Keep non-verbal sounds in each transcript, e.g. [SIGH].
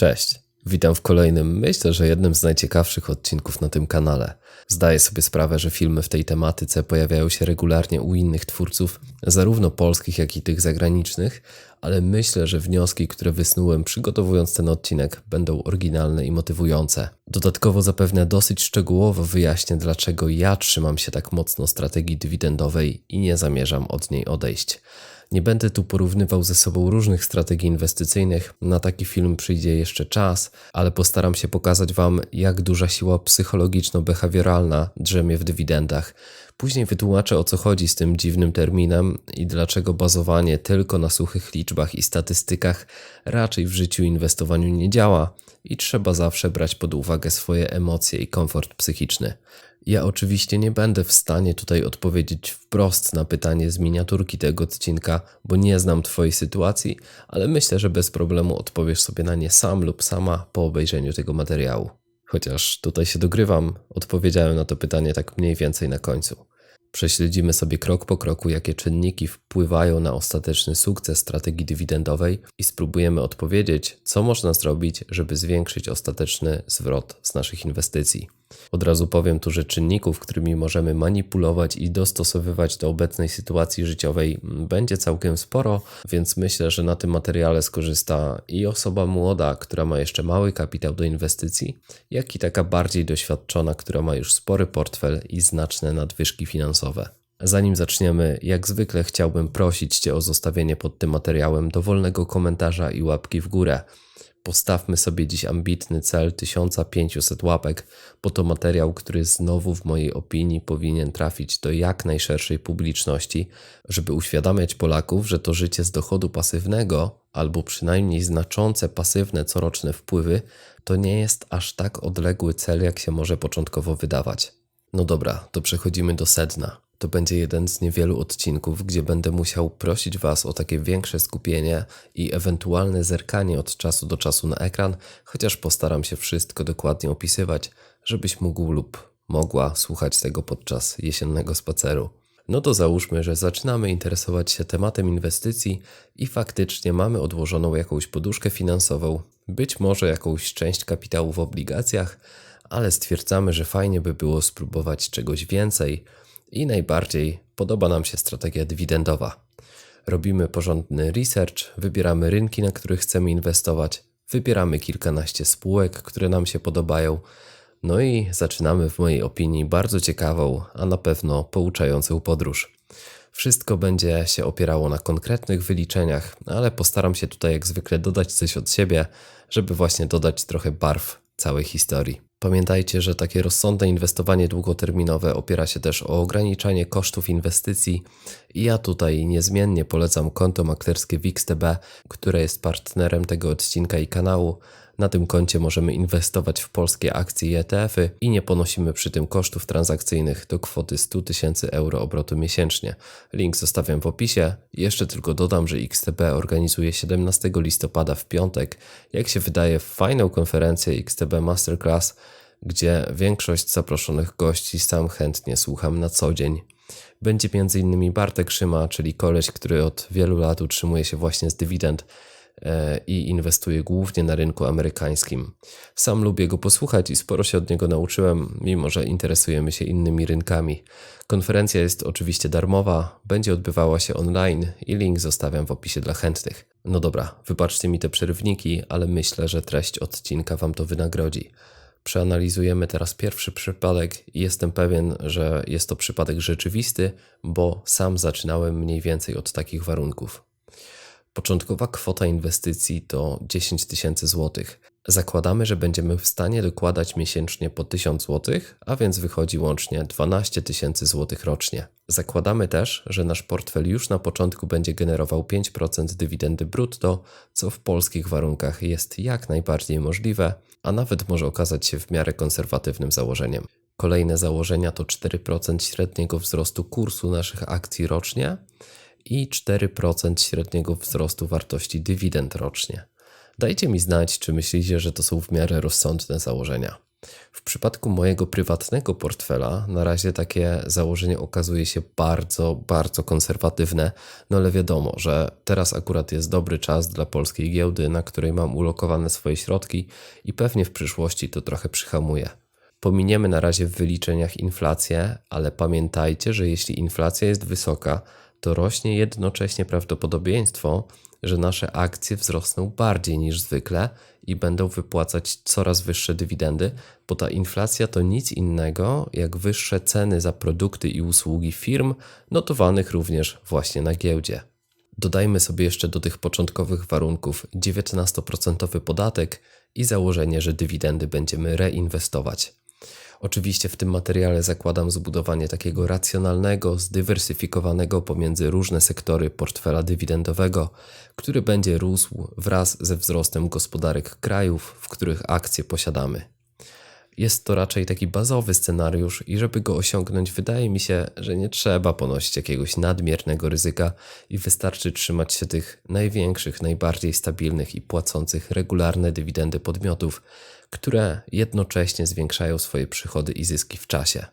Cześć. Witam w kolejnym, myślę, że jednym z najciekawszych odcinków na tym kanale. Zdaję sobie sprawę, że filmy w tej tematyce pojawiają się regularnie u innych twórców, zarówno polskich, jak i tych zagranicznych, ale myślę, że wnioski, które wysnułem przygotowując ten odcinek, będą oryginalne i motywujące. Dodatkowo zapewne dosyć szczegółowo wyjaśnię, dlaczego ja trzymam się tak mocno strategii dywidendowej i nie zamierzam od niej odejść. Nie będę tu porównywał ze sobą różnych strategii inwestycyjnych, na taki film przyjdzie jeszcze czas, ale postaram się pokazać Wam, jak duża siła psychologiczno-behawioralna drzemie w dywidendach. Później wytłumaczę o co chodzi z tym dziwnym terminem i dlaczego bazowanie tylko na suchych liczbach i statystykach raczej w życiu inwestowaniu nie działa i trzeba zawsze brać pod uwagę swoje emocje i komfort psychiczny. Ja oczywiście nie będę w stanie tutaj odpowiedzieć wprost na pytanie z miniaturki tego odcinka, bo nie znam Twojej sytuacji, ale myślę, że bez problemu odpowiesz sobie na nie sam lub sama po obejrzeniu tego materiału. Chociaż tutaj się dogrywam, odpowiedziałem na to pytanie tak mniej więcej na końcu. Prześledzimy sobie krok po kroku, jakie czynniki wpływają na ostateczny sukces strategii dywidendowej i spróbujemy odpowiedzieć, co można zrobić, żeby zwiększyć ostateczny zwrot z naszych inwestycji. Od razu powiem tu, że czynników, którymi możemy manipulować i dostosowywać do obecnej sytuacji życiowej, będzie całkiem sporo, więc myślę, że na tym materiale skorzysta i osoba młoda, która ma jeszcze mały kapitał do inwestycji, jak i taka bardziej doświadczona, która ma już spory portfel i znaczne nadwyżki finansowe. Zanim zaczniemy, jak zwykle chciałbym prosić Cię o zostawienie pod tym materiałem dowolnego komentarza i łapki w górę. Postawmy sobie dziś ambitny cel 1500 łapek, bo to materiał, który znowu w mojej opinii powinien trafić do jak najszerszej publiczności, żeby uświadamiać Polaków, że to życie z dochodu pasywnego, albo przynajmniej znaczące pasywne coroczne wpływy, to nie jest aż tak odległy cel, jak się może początkowo wydawać. No dobra, to przechodzimy do sedna to będzie jeden z niewielu odcinków, gdzie będę musiał prosić Was o takie większe skupienie i ewentualne zerkanie od czasu do czasu na ekran, chociaż postaram się wszystko dokładnie opisywać, żebyś mógł lub mogła słuchać tego podczas jesiennego spaceru. No to załóżmy, że zaczynamy interesować się tematem inwestycji i faktycznie mamy odłożoną jakąś poduszkę finansową, być może jakąś część kapitału w obligacjach, ale stwierdzamy, że fajnie by było spróbować czegoś więcej i najbardziej podoba nam się strategia dywidendowa. Robimy porządny research, wybieramy rynki, na których chcemy inwestować, wybieramy kilkanaście spółek, które nam się podobają, no i zaczynamy w mojej opinii bardzo ciekawą, a na pewno pouczającą podróż. Wszystko będzie się opierało na konkretnych wyliczeniach, ale postaram się tutaj jak zwykle dodać coś od siebie, żeby właśnie dodać trochę barw całej historii. Pamiętajcie, że takie rozsądne inwestowanie długoterminowe opiera się też o ograniczanie kosztów inwestycji. I ja tutaj niezmiennie polecam konto maklerskie WixTB, które jest partnerem tego odcinka i kanału, na tym koncie możemy inwestować w polskie akcje i ETF-y i nie ponosimy przy tym kosztów transakcyjnych do kwoty 100 tysięcy euro obrotu miesięcznie. Link zostawiam w opisie. Jeszcze tylko dodam, że XTB organizuje 17 listopada w piątek, jak się wydaje, fajną konferencję XTB Masterclass, gdzie większość zaproszonych gości sam chętnie słucham na co dzień. Będzie m.in. Bartek Szyma, czyli koleś, który od wielu lat utrzymuje się właśnie z dywidend i inwestuję głównie na rynku amerykańskim. Sam lubię go posłuchać i sporo się od niego nauczyłem, mimo że interesujemy się innymi rynkami. Konferencja jest oczywiście darmowa, będzie odbywała się online i link zostawiam w opisie dla chętnych. No dobra, wybaczcie mi te przerywniki, ale myślę, że treść odcinka Wam to wynagrodzi. Przeanalizujemy teraz pierwszy przypadek i jestem pewien, że jest to przypadek rzeczywisty, bo sam zaczynałem mniej więcej od takich warunków. Początkowa kwota inwestycji to 10 tysięcy złotych. Zakładamy, że będziemy w stanie dokładać miesięcznie po 1000 zł, a więc wychodzi łącznie 12 tysięcy złotych rocznie. Zakładamy też, że nasz portfel już na początku będzie generował 5% dywidendy brutto, co w polskich warunkach jest jak najbardziej możliwe, a nawet może okazać się w miarę konserwatywnym założeniem. Kolejne założenia to 4% średniego wzrostu kursu naszych akcji rocznie i 4% średniego wzrostu wartości dywidend rocznie. Dajcie mi znać, czy myślicie, że to są w miarę rozsądne założenia. W przypadku mojego prywatnego portfela na razie takie założenie okazuje się bardzo, bardzo konserwatywne, no ale wiadomo, że teraz akurat jest dobry czas dla polskiej giełdy, na której mam ulokowane swoje środki i pewnie w przyszłości to trochę przyhamuje. Pominiemy na razie w wyliczeniach inflację, ale pamiętajcie, że jeśli inflacja jest wysoka, to rośnie jednocześnie prawdopodobieństwo, że nasze akcje wzrosną bardziej niż zwykle i będą wypłacać coraz wyższe dywidendy, bo ta inflacja to nic innego jak wyższe ceny za produkty i usługi firm notowanych również właśnie na giełdzie. Dodajmy sobie jeszcze do tych początkowych warunków 19% podatek i założenie, że dywidendy będziemy reinwestować. Oczywiście w tym materiale zakładam zbudowanie takiego racjonalnego, zdywersyfikowanego pomiędzy różne sektory portfela dywidendowego, który będzie rósł wraz ze wzrostem gospodarek krajów, w których akcje posiadamy. Jest to raczej taki bazowy scenariusz, i żeby go osiągnąć, wydaje mi się, że nie trzeba ponosić jakiegoś nadmiernego ryzyka i wystarczy trzymać się tych największych, najbardziej stabilnych i płacących regularne dywidendy podmiotów, które jednocześnie zwiększają swoje przychody i zyski w czasie.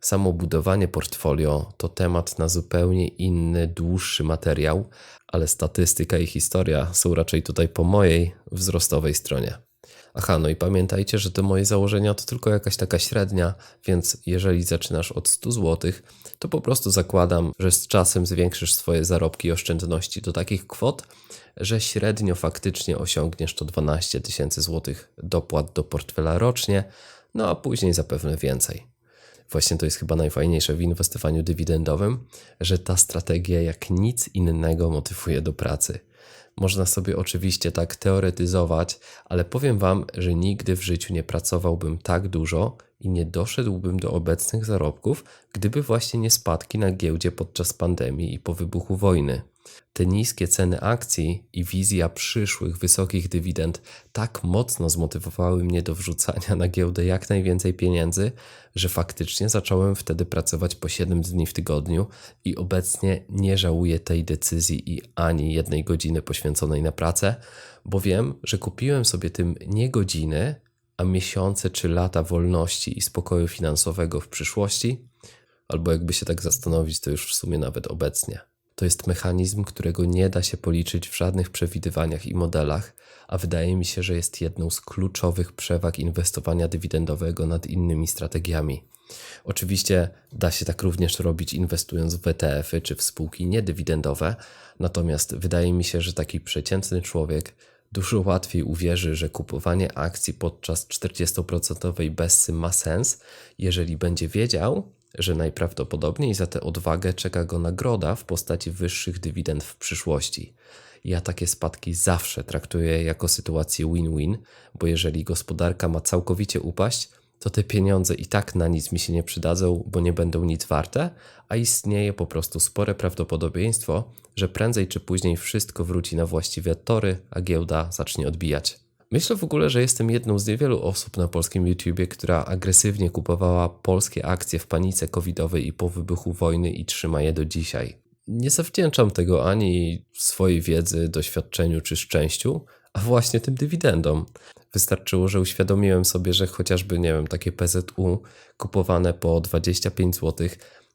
Samo budowanie portfolio to temat na zupełnie inny, dłuższy materiał, ale statystyka i historia są raczej tutaj po mojej wzrostowej stronie. Aha, no i pamiętajcie, że te moje założenia to tylko jakaś taka średnia, więc jeżeli zaczynasz od 100 zł, to po prostu zakładam, że z czasem zwiększysz swoje zarobki i oszczędności do takich kwot, że średnio faktycznie osiągniesz to 12 tysięcy złotych dopłat do portfela rocznie, no a później zapewne więcej. Właśnie to jest chyba najfajniejsze w inwestowaniu dywidendowym, że ta strategia jak nic innego motywuje do pracy. Można sobie oczywiście tak teoretyzować, ale powiem Wam, że nigdy w życiu nie pracowałbym tak dużo i nie doszedłbym do obecnych zarobków, gdyby właśnie nie spadki na giełdzie podczas pandemii i po wybuchu wojny. Te niskie ceny akcji i wizja przyszłych wysokich dywidend tak mocno zmotywowały mnie do wrzucania na giełdę jak najwięcej pieniędzy, że faktycznie zacząłem wtedy pracować po 7 dni w tygodniu i obecnie nie żałuję tej decyzji i ani jednej godziny poświęconej na pracę, bo wiem, że kupiłem sobie tym nie godziny, a miesiące czy lata wolności i spokoju finansowego w przyszłości, albo jakby się tak zastanowić, to już w sumie nawet obecnie. To jest mechanizm, którego nie da się policzyć w żadnych przewidywaniach i modelach, a wydaje mi się, że jest jedną z kluczowych przewag inwestowania dywidendowego nad innymi strategiami. Oczywiście da się tak również robić inwestując w ETF-y czy w spółki niedywidendowe, natomiast wydaje mi się, że taki przeciętny człowiek dużo łatwiej uwierzy, że kupowanie akcji podczas 40% bessy ma sens, jeżeli będzie wiedział, że najprawdopodobniej za tę odwagę czeka go nagroda w postaci wyższych dywidend w przyszłości. Ja takie spadki zawsze traktuję jako sytuację win-win, bo jeżeli gospodarka ma całkowicie upaść, to te pieniądze i tak na nic mi się nie przydadzą, bo nie będą nic warte, a istnieje po prostu spore prawdopodobieństwo, że prędzej czy później wszystko wróci na właściwe tory, a giełda zacznie odbijać. Myślę w ogóle, że jestem jedną z niewielu osób na polskim YouTubie, która agresywnie kupowała polskie akcje w panice covidowej i po wybuchu wojny i trzyma je do dzisiaj. Nie zawdzięczam tego ani swojej wiedzy, doświadczeniu czy szczęściu, a właśnie tym dywidendom. Wystarczyło, że uświadomiłem sobie, że chociażby, nie wiem, takie PZU kupowane po 25 zł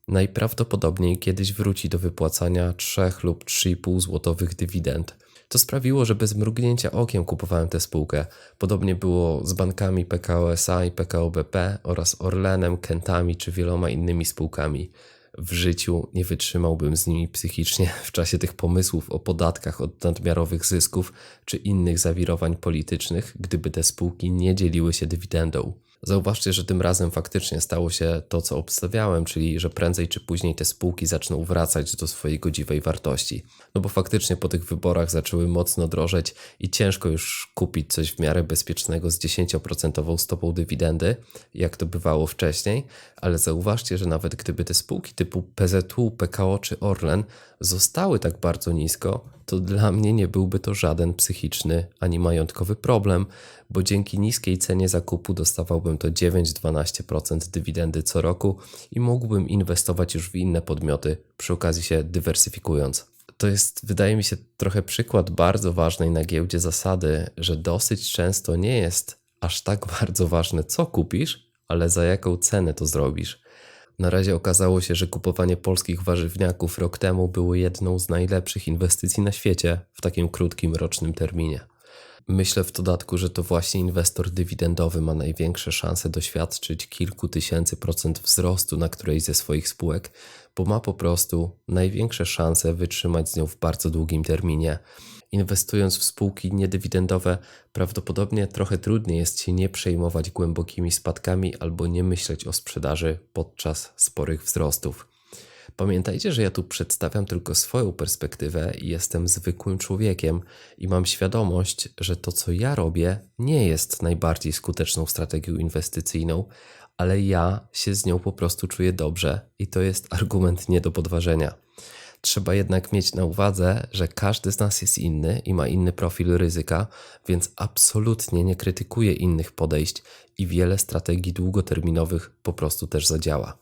najprawdopodobniej kiedyś wróci do wypłacania 3 lub 3,5 złotowych dywidend. To sprawiło, że bez mrugnięcia okiem kupowałem tę spółkę. Podobnie było z bankami PKO SA i PKO BP oraz Orlenem, Kentami czy wieloma innymi spółkami. W życiu nie wytrzymałbym z nimi psychicznie w czasie tych pomysłów o podatkach od nadmiarowych zysków czy innych zawirowań politycznych, gdyby te spółki nie dzieliły się dywidendą. Zauważcie, że tym razem faktycznie stało się to, co obstawiałem, czyli że prędzej czy później te spółki zaczną wracać do swojej godziwej wartości. No bo faktycznie po tych wyborach zaczęły mocno drożeć i ciężko już kupić coś w miarę bezpiecznego z 10% stopą dywidendy, jak to bywało wcześniej, ale zauważcie, że nawet gdyby te spółki typu PZU, PKO czy Orlen zostały tak bardzo nisko, to dla mnie nie byłby to żaden psychiczny ani majątkowy problem, bo dzięki niskiej cenie zakupu dostawałbym to 9-12% dywidendy co roku i mógłbym inwestować już w inne podmioty, przy okazji się dywersyfikując. To jest, wydaje mi się, trochę przykład bardzo ważnej na giełdzie zasady, że dosyć często nie jest aż tak [LAUGHS] bardzo ważne, co kupisz, ale za jaką cenę to zrobisz. Na razie okazało się, że kupowanie polskich warzywniaków rok temu było jedną z najlepszych inwestycji na świecie w takim krótkim rocznym terminie. Myślę w dodatku, że to właśnie inwestor dywidendowy ma największe szanse doświadczyć kilku tysięcy procent wzrostu na którejś ze swoich spółek, bo ma po prostu największe szanse wytrzymać z nią w bardzo długim terminie. Inwestując w spółki niedywidendowe, prawdopodobnie trochę trudniej jest się nie przejmować głębokimi spadkami albo nie myśleć o sprzedaży podczas sporych wzrostów. Pamiętajcie, że ja tu przedstawiam tylko swoją perspektywę i jestem zwykłym człowiekiem i mam świadomość, że to, co ja robię, nie jest najbardziej skuteczną strategią inwestycyjną, ale ja się z nią po prostu czuję dobrze i to jest argument nie do podważenia. Trzeba jednak mieć na uwadze, że każdy z nas jest inny i ma inny profil ryzyka, więc absolutnie nie krytykuję innych podejść i wiele strategii długoterminowych po prostu też zadziała.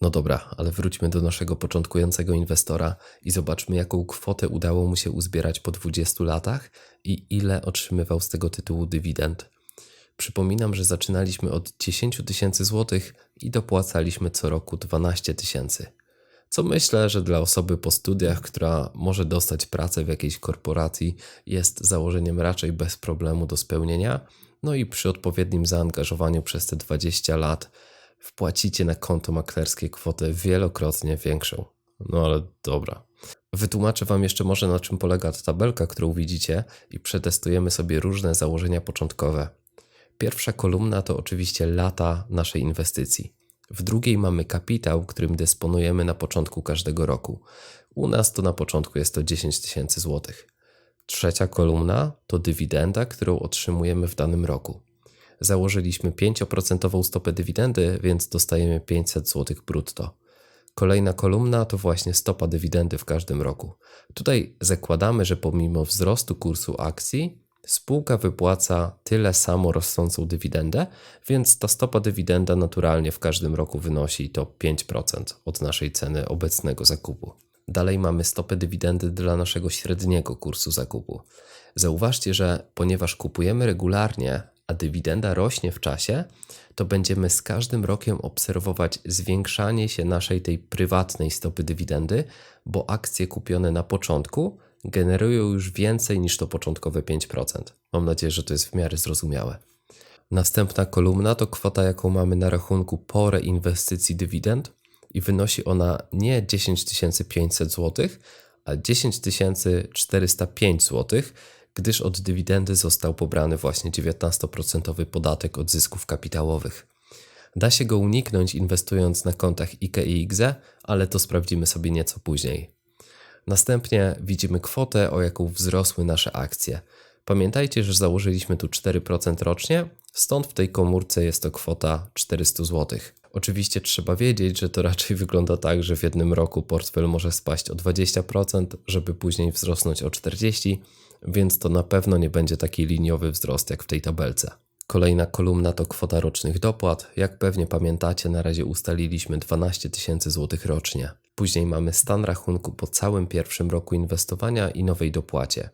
No dobra, ale wróćmy do naszego początkującego inwestora i zobaczmy, jaką kwotę udało mu się uzbierać po 20 latach i ile otrzymywał z tego tytułu dywidend. Przypominam, że zaczynaliśmy od 10 tysięcy złotych i dopłacaliśmy co roku 12 tysięcy. Co myślę, że dla osoby po studiach, która może dostać pracę w jakiejś korporacji, jest założeniem raczej bez problemu do spełnienia. No i przy odpowiednim zaangażowaniu przez te 20 lat wpłacicie na konto maklerskie kwotę wielokrotnie większą. No ale dobra. Wytłumaczę Wam jeszcze może na czym polega ta tabelka, którą widzicie i przetestujemy sobie różne założenia początkowe. Pierwsza kolumna to oczywiście lata naszej inwestycji. W drugiej mamy kapitał, którym dysponujemy na początku każdego roku. U nas to na początku jest to 10 tysięcy złotych. Trzecia kolumna to dywidenda, którą otrzymujemy w danym roku. Założyliśmy 5% stopę dywidendy, więc dostajemy 500 zł brutto. Kolejna kolumna to właśnie stopa dywidendy w każdym roku. Tutaj zakładamy, że pomimo wzrostu kursu akcji, spółka wypłaca tyle samo rosnącą dywidendę, więc ta stopa dywidenda naturalnie w każdym roku wynosi to 5% od naszej ceny obecnego zakupu. Dalej mamy stopę dywidendy dla naszego średniego kursu zakupu. Zauważcie, że ponieważ kupujemy regularnie, a dywidenda rośnie w czasie, to będziemy z każdym rokiem obserwować zwiększanie się naszej tej prywatnej stopy dywidendy, bo akcje kupione na początku generują już więcej niż to początkowe 5%. Mam nadzieję, że to jest w miarę zrozumiałe. Następna kolumna to kwota, jaką mamy na rachunku po reinwestycji dywidend i wynosi ona nie 10 500 zł, a 10 405 zł, gdyż od dywidendy został pobrany właśnie 19% podatek od zysków kapitałowych. Da się go uniknąć inwestując na kontach IKE i IGZE, ale to sprawdzimy sobie nieco później. Następnie widzimy kwotę, o jaką wzrosły nasze akcje. Pamiętajcie, że założyliśmy tu 4% rocznie, stąd w tej komórce jest to kwota 400 zł. Oczywiście trzeba wiedzieć, że to [LAUGHS] raczej wygląda tak, że w jednym roku portfel może spaść o 20%, żeby później wzrosnąć o 40%, więc to na pewno nie będzie taki liniowy wzrost jak w tej tabelce. Kolejna kolumna to kwota rocznych dopłat. Jak pewnie pamiętacie, na razie ustaliliśmy 12 tysięcy złotych rocznie. Później mamy stan rachunku po całym pierwszym roku inwestowania i nowej dopłacie.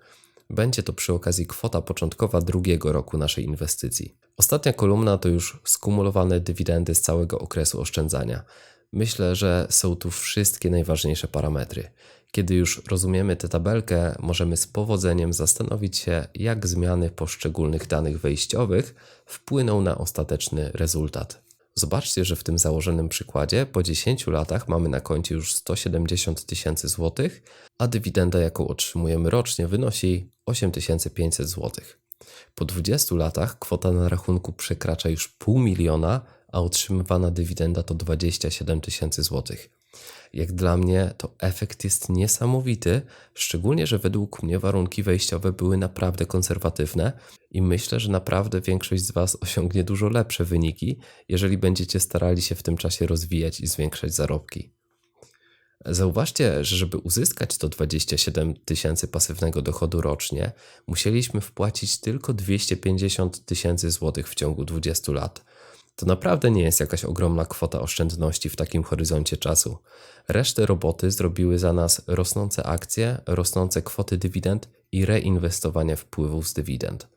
Będzie to przy okazji kwota początkowa drugiego roku naszej inwestycji. Ostatnia kolumna to już skumulowane dywidendy z całego okresu oszczędzania. Myślę, że są tu wszystkie najważniejsze parametry. Kiedy już rozumiemy tę tabelkę, możemy z powodzeniem zastanowić się, jak zmiany poszczególnych danych wejściowych wpłyną na ostateczny rezultat. Zobaczcie, że w tym założonym przykładzie po 10 latach mamy na koncie już 170 tysięcy złotych, a dywidenda, jaką otrzymujemy rocznie, wynosi 8500 złotych. Po 20 latach kwota na rachunku przekracza już pół miliona, a otrzymywana dywidenda to 27 tysięcy złotych. Jak dla mnie to efekt jest niesamowity, szczególnie, że według mnie warunki wejściowe były naprawdę konserwatywne i myślę, że naprawdę większość z Was osiągnie dużo lepsze wyniki, jeżeli będziecie starali się w tym czasie rozwijać i zwiększać zarobki. Zauważcie, że żeby uzyskać to 27 tysięcy pasywnego dochodu rocznie, musieliśmy wpłacić tylko 250 tysięcy złotych w ciągu 20 lat. To naprawdę nie jest jakaś ogromna kwota oszczędności w takim horyzoncie czasu. Resztę roboty zrobiły za nas rosnące akcje, rosnące kwoty dywidend i reinwestowanie wpływów z dywidend.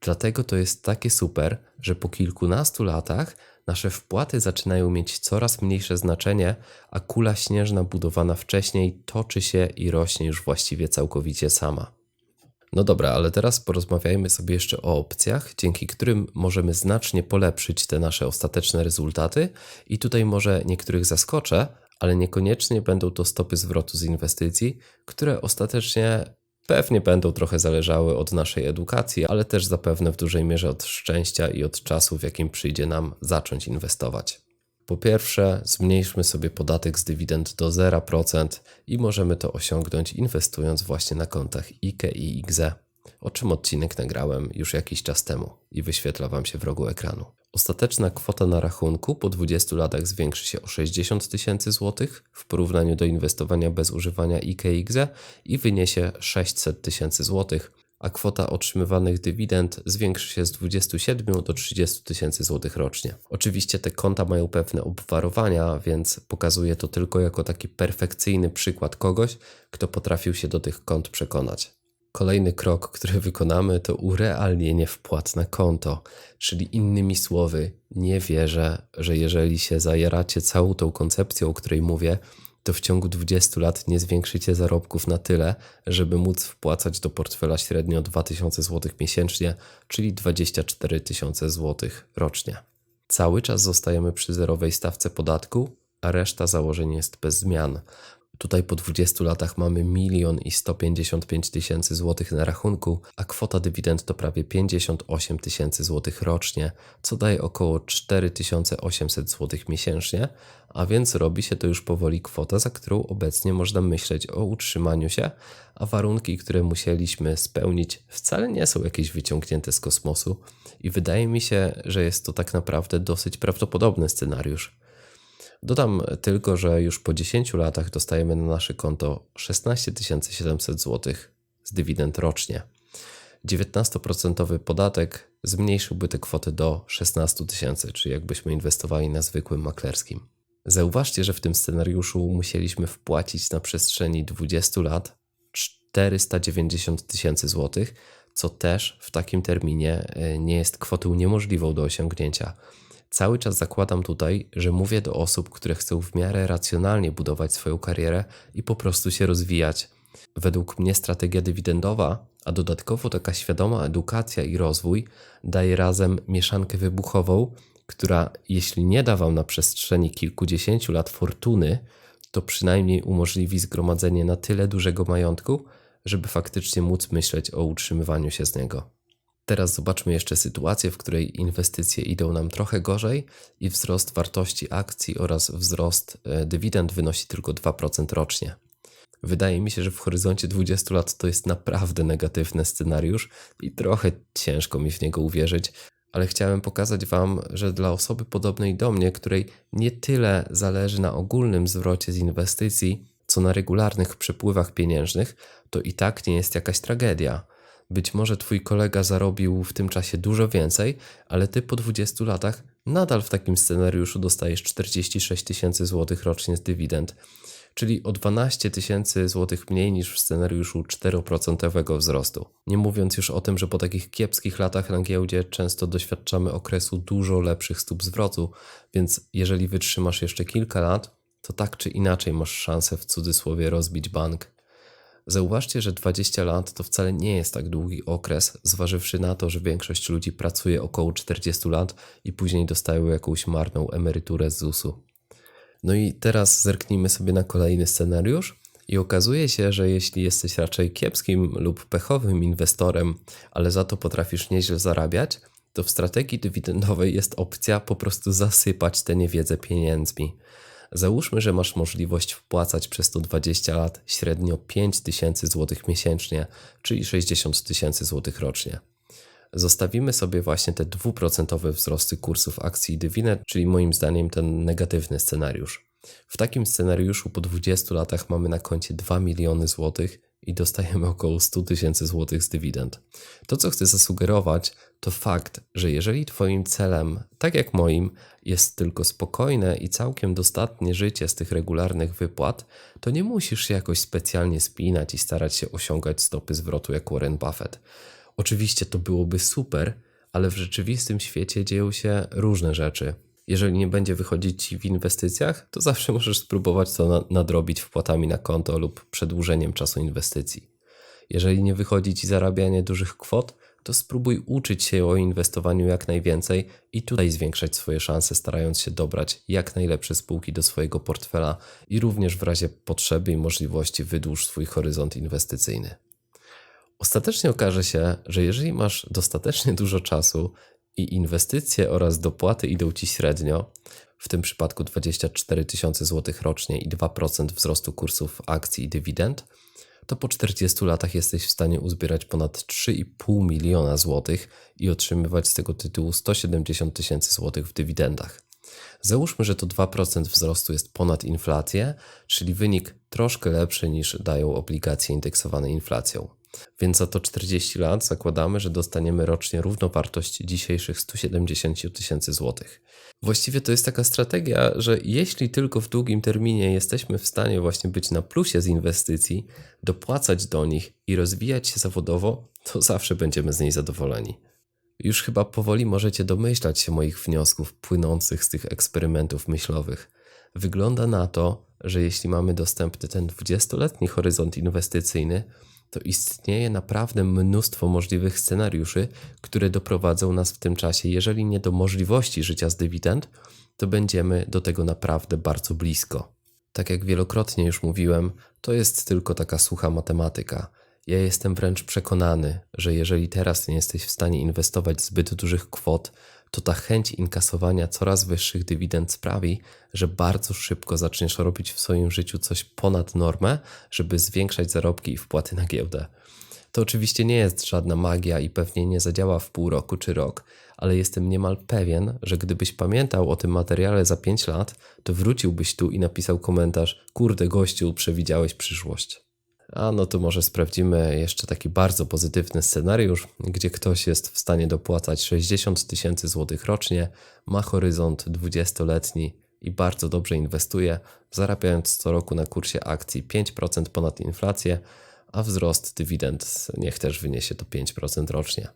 Dlatego to jest takie super, że po kilkunastu latach nasze wpłaty zaczynają mieć coraz mniejsze znaczenie, a kula śnieżna budowana wcześniej toczy się i rośnie już właściwie całkowicie sama. No dobra, ale teraz porozmawiajmy sobie jeszcze o opcjach, dzięki którym możemy znacznie polepszyć te nasze ostateczne rezultaty i tutaj może niektórych zaskoczę, ale niekoniecznie będą to stopy zwrotu z inwestycji, które ostatecznie pewnie będą trochę zależały od naszej edukacji, ale też zapewne w dużej mierze od szczęścia i od czasu, w jakim przyjdzie nam zacząć inwestować. Po pierwsze, zmniejszmy sobie podatek z dywidend do 0% i możemy to osiągnąć inwestując właśnie na kontach IKE i IGZE, o czym odcinek nagrałem już jakiś czas temu i wyświetla Wam się w rogu ekranu. Ostateczna kwota na rachunku po 20 latach zwiększy się o 60 tysięcy złotych w porównaniu do inwestowania bez używania IKE i wyniesie 600 tysięcy złotych, a kwota otrzymywanych dywidend zwiększy się z 27 do 30 tysięcy złotych rocznie. Oczywiście te konta mają pewne obwarowania, więc pokazuję to tylko jako taki perfekcyjny przykład kogoś, kto potrafił się do tych kont przekonać. Kolejny krok, który [LAUGHS] wykonamy, to urealnienie wpłat na konto. Czyli innymi słowy, nie wierzę, że jeżeli się zajeracie całą tą koncepcją, o której mówię, to w ciągu 20 lat nie zwiększycie zarobków na tyle, żeby móc wpłacać do portfela średnio 2000 zł miesięcznie, czyli 24 tysiące zł rocznie. Cały czas zostajemy przy zerowej stawce podatku, a reszta założeń jest bez zmian. Tutaj po 20 latach mamy milion i 155 tysięcy złotych na rachunku, a kwota dywidend to prawie 58 tysięcy złotych rocznie, co daje około 4800 złotych miesięcznie, a więc robi się to już powoli kwota, za którą obecnie można myśleć o utrzymaniu się, a warunki, które musieliśmy spełnić, wcale nie są jakieś wyciągnięte z kosmosu i wydaje mi się, że jest to tak naprawdę dosyć prawdopodobny scenariusz. Dodam tylko, że już po 10 latach dostajemy na nasze konto 16 700 zł z dywidend rocznie. 19% podatek zmniejszyłby tę kwotę do 16 tysięcy, czyli jakbyśmy inwestowali na zwykłym maklerskim. Zauważcie, że w tym scenariuszu musieliśmy wpłacić na przestrzeni 20 lat 490 tysięcy złotych, co też w takim terminie e, nie jest kwotą niemożliwą do osiągnięcia. Cały czas zakładam tutaj, że mówię do osób, które chcą w miarę racjonalnie budować swoją karierę i po prostu się rozwijać. Według mnie strategia dywidendowa, a dodatkowo taka świadoma edukacja i rozwój daje razem mieszankę wybuchową, która jeśli nie da Wam na przestrzeni kilkudziesięciu lat fortuny, to przynajmniej umożliwi zgromadzenie na tyle dużego majątku, żeby faktycznie móc myśleć o utrzymywaniu się z niego. Teraz zobaczmy jeszcze sytuację, w której inwestycje idą nam trochę gorzej i wzrost wartości akcji oraz wzrost e, dywidend wynosi tylko 2% rocznie. Wydaje mi się, że w horyzoncie 20 lat to jest naprawdę negatywny scenariusz i trochę ciężko mi w niego uwierzyć, ale chciałem pokazać Wam, że dla osoby podobnej do mnie, której nie tyle zależy na ogólnym zwrocie z inwestycji, co na regularnych przepływach pieniężnych, to i tak nie jest jakaś tragedia. Być może twój kolega zarobił w tym czasie dużo więcej, ale ty po 20 latach nadal w takim scenariuszu dostajesz 46 tysięcy złotych rocznie z dywidend, czyli o 12 tysięcy złotych mniej niż w scenariuszu 4% wzrostu. Nie mówiąc już o tym, że po takich kiepskich latach na giełdzie często doświadczamy okresu dużo lepszych stóp zwrotu, więc jeżeli wytrzymasz jeszcze kilka lat, to tak czy inaczej masz szansę w cudzysłowie rozbić bank Zauważcie, że 20 lat to wcale nie jest tak długi okres, zważywszy na to, że większość ludzi pracuje około 40 lat i później dostają jakąś marną emeryturę z ZUS-u. No i teraz zerknijmy sobie na kolejny scenariusz. I okazuje się, że jeśli jesteś raczej kiepskim lub pechowym inwestorem, ale za to potrafisz nieźle zarabiać, to w strategii dywidendowej jest opcja po prostu zasypać tę niewiedzę pieniędzmi. Załóżmy, że masz możliwość wpłacać przez to 20 lat średnio 5 tysięcy złotych miesięcznie, czyli 60 tysięcy złotych rocznie. Zostawimy sobie właśnie te dwuprocentowe wzrosty kursów akcji i czyli moim zdaniem ten negatywny scenariusz. W takim scenariuszu po 20 latach mamy na koncie 2 miliony złotych i dostajemy około 100 tysięcy złotych z dywidend. To, co chcę zasugerować, to fakt, że jeżeli Twoim celem, tak jak moim, jest tylko spokojne i całkiem dostatnie życie z tych regularnych wypłat, to nie musisz się jakoś specjalnie spinać i starać się osiągać stopy zwrotu jak Warren Buffett. Oczywiście to byłoby super, ale w rzeczywistym świecie dzieją się różne rzeczy. Jeżeli nie będzie wychodzić ci w inwestycjach, to zawsze możesz spróbować to nadrobić wpłatami na konto lub przedłużeniem czasu inwestycji. Jeżeli nie wychodzi ci zarabianie dużych kwot, to spróbuj uczyć się o inwestowaniu jak najwięcej i tutaj zwiększać swoje szanse, starając się dobrać jak najlepsze spółki do swojego portfela i również w razie potrzeby i możliwości wydłuż swój horyzont inwestycyjny. Ostatecznie okaże się, że jeżeli masz dostatecznie dużo czasu i inwestycje oraz dopłaty idą ci średnio, w tym przypadku 24 tysiące złotych rocznie i 2% wzrostu kursów akcji i dywidend, to po 40 latach jesteś w stanie uzbierać ponad 3,5 miliona złotych i otrzymywać z tego tytułu 170 tysięcy złotych w dywidendach. Załóżmy, że to 2% wzrostu jest ponad inflację, czyli wynik troszkę lepszy niż dają obligacje indeksowane inflacją. Więc za to 40 lat zakładamy, że dostaniemy rocznie równowartość dzisiejszych 170 tysięcy złotych. Właściwie to jest taka strategia, że jeśli tylko w długim terminie jesteśmy w stanie właśnie być na plusie z inwestycji, dopłacać do nich i rozwijać się zawodowo, to zawsze będziemy z niej zadowoleni. Już chyba powoli możecie domyślać się moich wniosków płynących z tych eksperymentów myślowych. Wygląda na to, że jeśli mamy dostępny ten 20-letni horyzont inwestycyjny, to istnieje naprawdę mnóstwo możliwych scenariuszy, które doprowadzą nas w tym czasie, jeżeli nie do możliwości życia z dywidend, to będziemy do tego naprawdę bardzo blisko. Tak jak wielokrotnie już mówiłem, to jest tylko taka sucha matematyka. Ja jestem wręcz przekonany, że jeżeli teraz nie jesteś w stanie inwestować zbyt dużych kwot, to ta chęć inkasowania coraz wyższych dywidend sprawi, że bardzo szybko zaczniesz robić w swoim życiu coś ponad normę, żeby zwiększać zarobki i wpłaty na giełdę. To oczywiście nie jest żadna magia i pewnie nie zadziała w pół roku czy rok, ale jestem niemal pewien, że gdybyś pamiętał o tym materiale za 5 lat, to wróciłbyś tu i napisał komentarz: Kurde, gościu, przewidziałeś przyszłość. A no to może sprawdzimy jeszcze taki bardzo pozytywny scenariusz, gdzie ktoś jest w stanie dopłacać 60 tysięcy złotych rocznie, ma horyzont 20-letni i bardzo dobrze inwestuje, zarabiając co roku na kursie akcji 5% ponad inflację, a wzrost dywidend niech też wyniesie to 5% rocznie.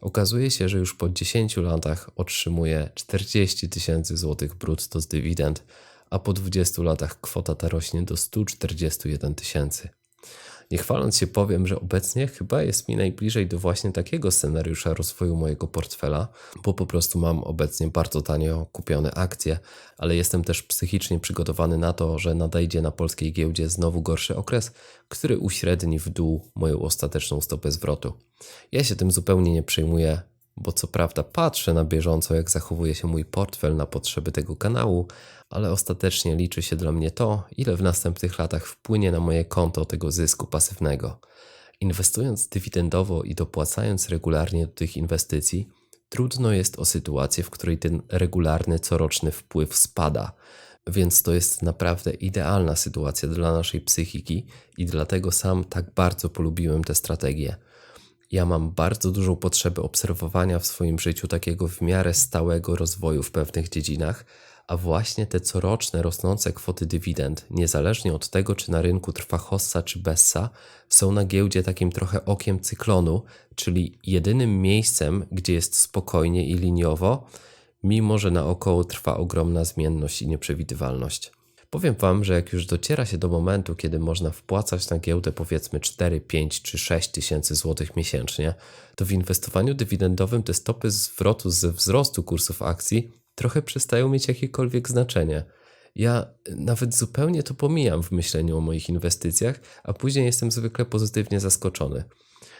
Okazuje się, że już po 10 latach otrzymuje 40 tysięcy złotych brutto z dywidend, a po 20 latach kwota ta rośnie do 141 tysięcy. Nie chwaląc się powiem, że obecnie chyba jest mi najbliżej do właśnie takiego scenariusza rozwoju mojego portfela, bo po prostu mam obecnie bardzo tanio kupione akcje, ale jestem też psychicznie przygotowany na to, że nadejdzie na polskiej giełdzie znowu gorszy okres, który uśredni w dół moją ostateczną stopę zwrotu. Ja się tym zupełnie nie przejmuję, bo co prawda patrzę na bieżąco, jak zachowuje się mój portfel na potrzeby tego kanału, ale ostatecznie liczy się dla mnie to, ile w następnych latach wpłynie na moje konto tego zysku pasywnego. Inwestując dywidendowo i dopłacając regularnie do tych inwestycji, trudno jest o sytuację, w której ten regularny coroczny wpływ spada. Więc to jest naprawdę idealna sytuacja dla naszej psychiki i dlatego sam tak bardzo polubiłem tę strategię. Ja mam bardzo dużą potrzebę obserwowania w swoim życiu takiego w miarę stałego rozwoju w pewnych dziedzinach, a właśnie te coroczne rosnące kwoty dywidend, niezależnie od tego, czy na rynku trwa hossa czy bessa, są na giełdzie takim trochę okiem cyklonu, czyli jedynym miejscem, gdzie jest spokojnie i liniowo, mimo że naokoło trwa ogromna zmienność i nieprzewidywalność. Powiem Wam, że jak już dociera się do momentu, kiedy można wpłacać na giełdę powiedzmy 4, 5 czy 6 tysięcy złotych miesięcznie, to w inwestowaniu dywidendowym te stopy zwrotu ze wzrostu kursów akcji trochę przestają mieć jakiekolwiek znaczenie. Ja nawet zupełnie to pomijam w myśleniu o moich inwestycjach, a później jestem zwykle pozytywnie zaskoczony.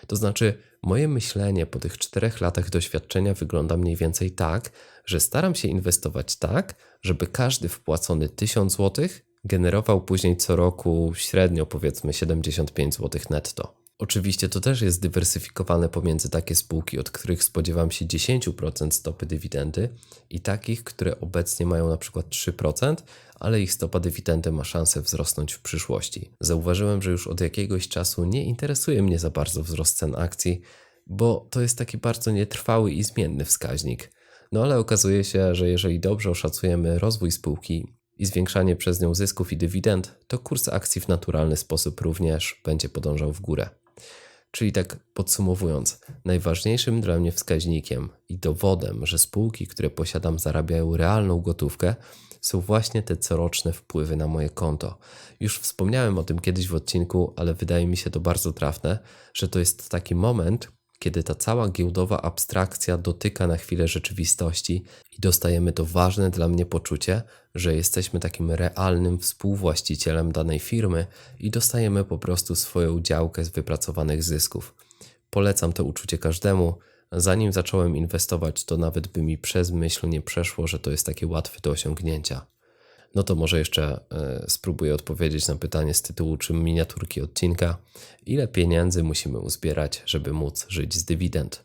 To znaczy, moje myślenie po tych czterech latach doświadczenia wygląda mniej więcej tak, że staram się inwestować tak, żeby każdy wpłacony 1000 zł generował później co roku średnio powiedzmy 75 zł netto. Oczywiście to też jest dywersyfikowane pomiędzy takie spółki, od których spodziewam się 10% stopy dywidendy i takich, które obecnie mają na przykład 3%, ale ich stopa dywidendy ma szansę wzrosnąć w przyszłości. Zauważyłem, że już od jakiegoś czasu nie interesuje mnie za bardzo wzrost cen akcji, bo to jest taki bardzo nietrwały i zmienny wskaźnik. No ale okazuje się, że jeżeli dobrze oszacujemy rozwój spółki i zwiększanie przez nią zysków i dywidend, to kurs akcji w naturalny sposób również będzie podążał w górę. Czyli tak podsumowując, najważniejszym dla mnie wskaźnikiem i dowodem, że spółki, które posiadam, zarabiają realną gotówkę, są właśnie te coroczne wpływy na moje konto. Już wspomniałem o tym kiedyś w odcinku, ale wydaje mi się to bardzo trafne, że to jest taki moment, kiedy ta cała giełdowa abstrakcja dotyka na chwilę rzeczywistości i dostajemy to ważne dla mnie poczucie, że jesteśmy takim realnym współwłaścicielem danej firmy i dostajemy po prostu swoją działkę z wypracowanych zysków. Polecam to uczucie każdemu. Zanim zacząłem inwestować, to nawet by mi przez myśl nie przeszło, że to jest takie łatwe do osiągnięcia. No to może jeszcze y, spróbuję odpowiedzieć na pytanie z tytułu czy miniaturki odcinka. Ile pieniędzy musimy uzbierać, żeby móc żyć z dywidend?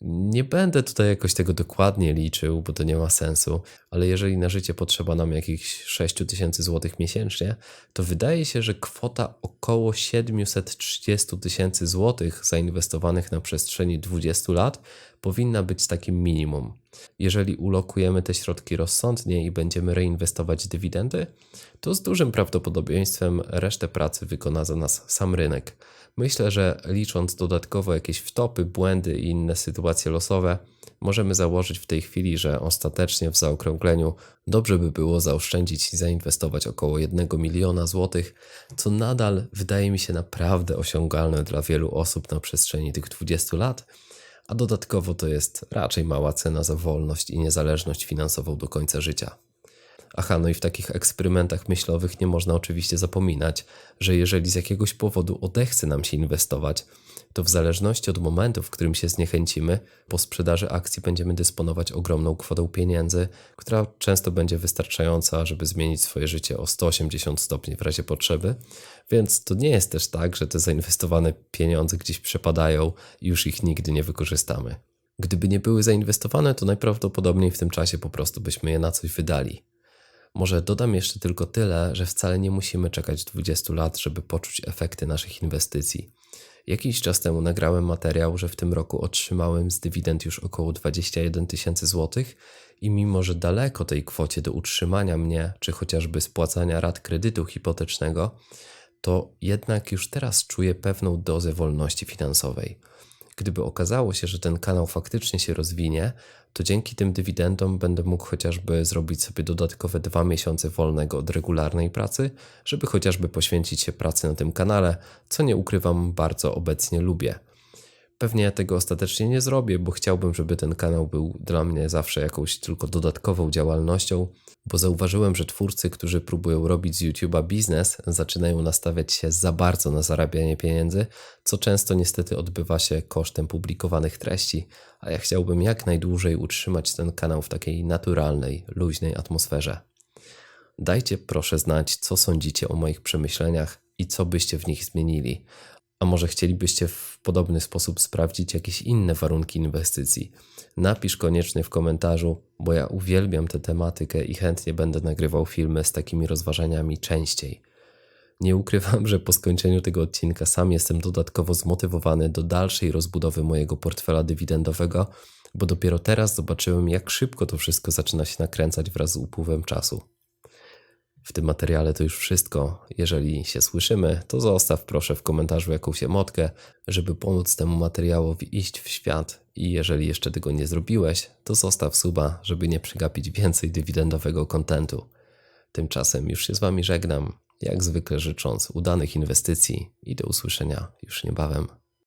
Nie będę tutaj jakoś tego dokładnie liczył, bo to nie ma sensu, ale jeżeli na życie potrzeba nam jakichś 6 tysięcy złotych miesięcznie, to wydaje się, że kwota około 730 tysięcy złotych zainwestowanych na przestrzeni 20 lat powinna być takim minimum. Jeżeli ulokujemy te środki rozsądnie i będziemy reinwestować dywidendy, to z dużym prawdopodobieństwem resztę pracy wykona za nas sam rynek. Myślę, że licząc dodatkowo jakieś wtopy, błędy i inne sytuacje losowe, możemy założyć w tej chwili, że ostatecznie w zaokrągleniu dobrze by było zaoszczędzić i zainwestować około 1 miliona złotych, co nadal wydaje mi się naprawdę osiągalne dla wielu osób na przestrzeni tych 20 lat, a dodatkowo to jest raczej mała cena za wolność i niezależność finansową do końca życia. Aha, no i w takich eksperymentach myślowych nie można oczywiście zapominać, że jeżeli z jakiegoś powodu odechce nam się inwestować, to w zależności od momentu, w którym się zniechęcimy, po sprzedaży akcji będziemy dysponować ogromną kwotą pieniędzy, która często będzie wystarczająca, żeby zmienić swoje życie o 180 stopni w razie potrzeby. Więc to nie jest też tak, że te zainwestowane pieniądze gdzieś przepadają i już ich nigdy nie wykorzystamy. Gdyby nie były zainwestowane, to najprawdopodobniej w tym czasie po prostu byśmy je na coś wydali. Może dodam jeszcze tylko tyle, że wcale nie musimy czekać 20 lat, żeby poczuć efekty naszych inwestycji. Jakiś czas temu nagrałem materiał, że w tym roku otrzymałem z dywidend już około 21 tysięcy złotych i mimo, że daleko tej kwocie do utrzymania mnie, czy chociażby spłacania rat kredytu hipotecznego, to jednak już teraz czuję pewną dozę wolności finansowej. Gdyby okazało się, że ten kanał faktycznie się rozwinie, to dzięki tym dywidendom będę mógł chociażby zrobić sobie dodatkowe dwa miesiące wolnego od regularnej pracy, żeby chociażby poświęcić się pracy na tym kanale, co nie ukrywam, bardzo obecnie lubię. Pewnie ja tego ostatecznie nie zrobię, bo chciałbym, żeby ten kanał był dla mnie zawsze jakąś tylko dodatkową działalnością, bo zauważyłem, że twórcy, którzy próbują robić z YouTube'a biznes, zaczynają nastawiać się za bardzo na zarabianie pieniędzy, co często niestety odbywa się kosztem publikowanych treści, a ja chciałbym jak najdłużej utrzymać ten kanał w takiej naturalnej, luźnej atmosferze. Dajcie proszę znać, co sądzicie o moich przemyśleniach i co byście w nich zmienili. A może chcielibyście w podobny sposób sprawdzić jakieś inne warunki inwestycji? Napisz koniecznie w komentarzu, bo ja uwielbiam tę tematykę i chętnie będę nagrywał filmy z takimi rozważaniami częściej. Nie ukrywam, że po skończeniu tego odcinka sam jestem dodatkowo zmotywowany do dalszej rozbudowy mojego portfela dywidendowego, bo dopiero teraz zobaczyłem, jak szybko to wszystko zaczyna się nakręcać wraz z upływem czasu. W tym materiale to już wszystko. Jeżeli się słyszymy, to zostaw proszę w komentarzu jakąś emotkę, żeby pomóc temu materiałowi iść w świat. I jeżeli jeszcze tego nie zrobiłeś, to zostaw suba, żeby nie przegapić więcej dywidendowego kontentu. Tymczasem już się z Wami żegnam, jak zwykle życząc udanych inwestycji i do usłyszenia już niebawem.